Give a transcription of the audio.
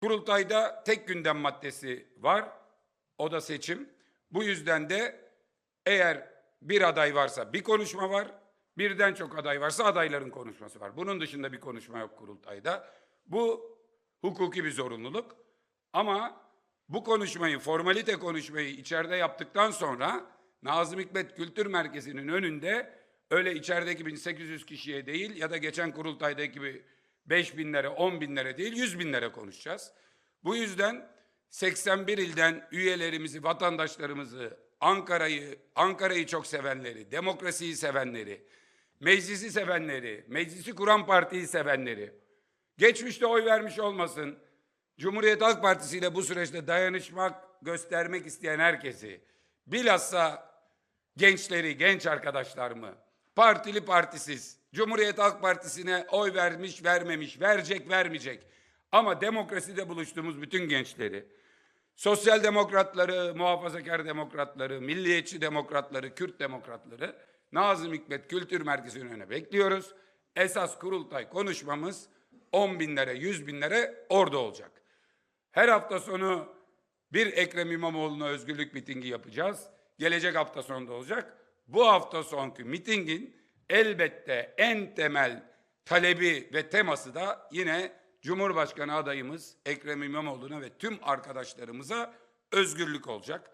Kurultayda tek gündem maddesi var. O da seçim. Bu yüzden de eğer bir aday varsa bir konuşma var. Birden çok aday varsa adayların konuşması var. Bunun dışında bir konuşma yok kurultayda. Bu hukuki bir zorunluluk. Ama bu konuşmayı, formalite konuşmayı içeride yaptıktan sonra Nazım Hikmet Kültür Merkezi'nin önünde öyle içerideki 1800 kişiye değil ya da geçen kurultaydaki gibi 5 binlere, 10 binlere değil 100 binlere konuşacağız. Bu yüzden 81 ilden üyelerimizi, vatandaşlarımızı, Ankara'yı, Ankara'yı çok sevenleri, demokrasiyi sevenleri, meclisi sevenleri, meclisi kuran partiyi sevenleri, geçmişte oy vermiş olmasın, Cumhuriyet Halk Partisi ile bu süreçte dayanışmak, göstermek isteyen herkesi, bilhassa gençleri, genç arkadaşlarımı, partili partisiz, Cumhuriyet Halk Partisi'ne oy vermiş, vermemiş, verecek, vermeyecek. Ama demokraside buluştuğumuz bütün gençleri, sosyal demokratları, muhafazakar demokratları, milliyetçi demokratları, Kürt demokratları Nazım Hikmet Kültür Merkezi'nin önüne bekliyoruz. Esas kurultay konuşmamız 10 binlere, 100 binlere orada olacak. Her hafta sonu bir Ekrem İmamoğlu'na özgürlük mitingi yapacağız. Gelecek hafta sonunda olacak. Bu hafta sonki mitingin elbette en temel talebi ve teması da yine Cumhurbaşkanı adayımız Ekrem İmamoğlu'na ve tüm arkadaşlarımıza özgürlük olacak.